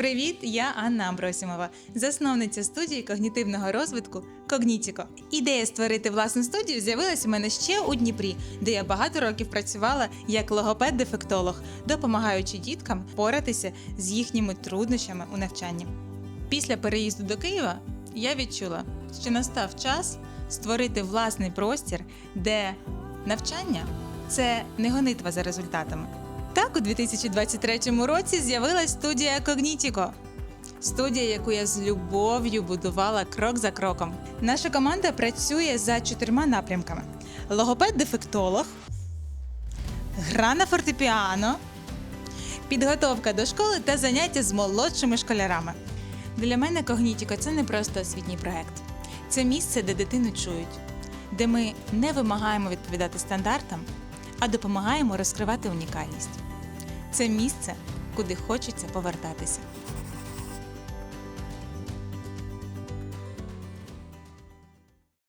Привіт, я Анна Абросімова, засновниця студії когнітивного розвитку Когнітіко. Ідея створити власну студію з'явилась у мене ще у Дніпрі, де я багато років працювала як логопед-дефектолог, допомагаючи діткам поратися з їхніми труднощами у навчанні. Після переїзду до Києва я відчула, що настав час створити власний простір, де навчання це не гонитва за результатами. Так, у 2023 році з'явилась студія Когнітіко. Студія, яку я з любов'ю будувала крок за кроком. Наша команда працює за чотирма напрямками: логопед-дефектолог, гра на фортепіано, підготовка до школи та заняття з молодшими школярами. Для мене Когнітіко це не просто освітній проект. Це місце, де дитину чують, де ми не вимагаємо відповідати стандартам, а допомагаємо розкривати унікальність. Це місце, куди хочеться повертатися.